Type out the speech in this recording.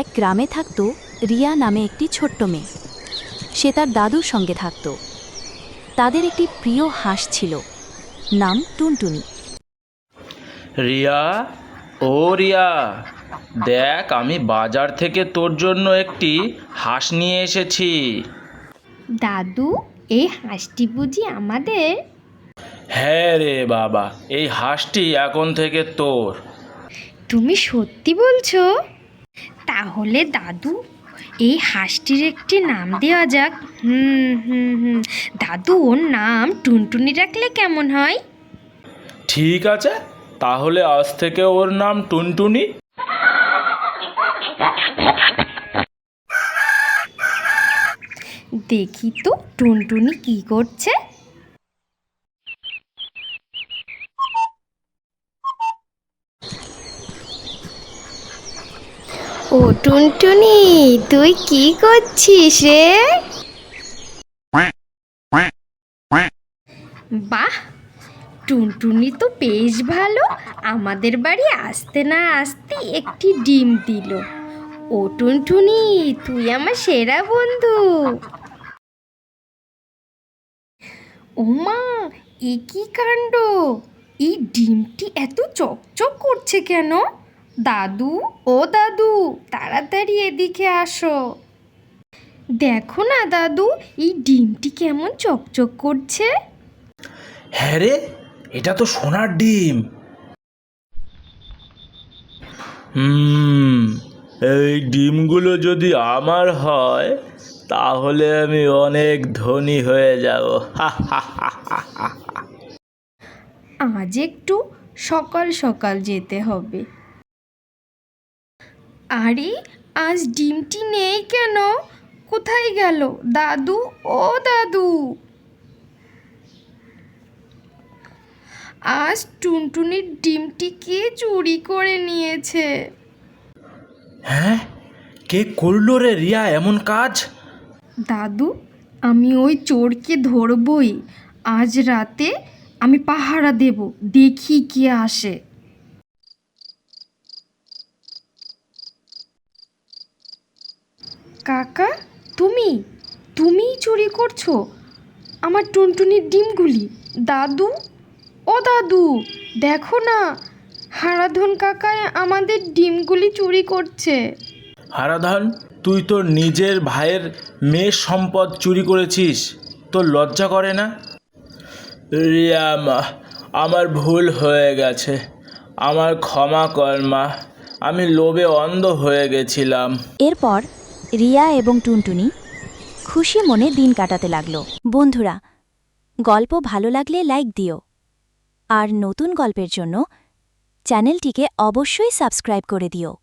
এক গ্রামে থাকত রিয়া নামে একটি ছোট্ট মেয়ে। সে তার দাদুর সঙ্গে থাকত। তাদের একটি প্রিয় হাঁস ছিল নাম টুনটুনি। রিয়া ও রিয়া দেখ আমি বাজার থেকে তোর জন্য একটি হাঁস নিয়ে এসেছি। দাদু এই হাঁসটি বুঝি আমাদের? হ্যাঁ রে বাবা এই হাঁসটি এখন থেকে তোর। তুমি সত্যি বলছো? তাহলে দাদু এই হাঁসটির একটি নাম দেওয়া যাক। হুম হুম হুম। দাদু ওর নাম টুনটুনি রাখলে কেমন হয়? ঠিক আছে তাহলে আজ থেকে ওর নাম টুনটুনি। দেখি তো টুনটুনি কি করছে। ও টুনটুনি, তুই কি করছিস রে? বাহ, টুনটুনি তো বেশ ভালো। আমাদের বাড়ি আসতে না আসতে একটি ডিম দিল। ও টুনটুনি, তুই আমার সেরা বন্ধু। ওমা, এ কি কাণ্ড? এই ডিমটি এত চকচক করছে কেন? দাদু ও দাদু তাড়াতাড়ি এদিকে আসো। দেখো না দাদু এই ডিমটি কেমন চকচক করছে? হ্যাঁ রে এটা তো সোনার ডিম। হুম এই ডিমগুলো যদি আমার হয় তাহলে আমি অনেক ধনী হয়ে যাব। আজ একটু সকাল সকাল যেতে হবে। আরে আজ ডিমটি নেই কেন? কোথায় গেল? দাদু ও দাদু। আজ টুনটুনির ডিমটি কে চুরি করে নিয়েছে? হ্যাঁ? কে করল রে রিয়া এমন কাজ? দাদু আমি ওই চোরকে ধরবই। আজ রাতে আমি পাহারা দেব দেখি কে আসে। কাকা তুমি? তুমিই চুরি করছ? আমার টুনটুনির ডিমগুলি। দাদু? ও দাদু দেখো না হারাধন কাকায় আমাদের ডিমগুলি চুরি করছে। হারাধন তুই তোর নিজের ভাইয়ের মেয়ের সম্পদ চুরি করেছিস? তোর লজ্জা করে না? রিয়া মা আমার ভুল হয়ে গেছে। আমার ক্ষমা কর মা আমি লোভে অন্ধ হয়ে গেছিলাম। এরপর রিয়া এবং টুনটুনি খুশি মনে দিন কাটাতে লাগল। বন্ধুরা, গল্প ভালো লাগলে লাইক দিও। আর নতুন গল্পের জন্য চ্যানেলটিকে অবশ্যই সাবস্ক্রাইব করে দিও।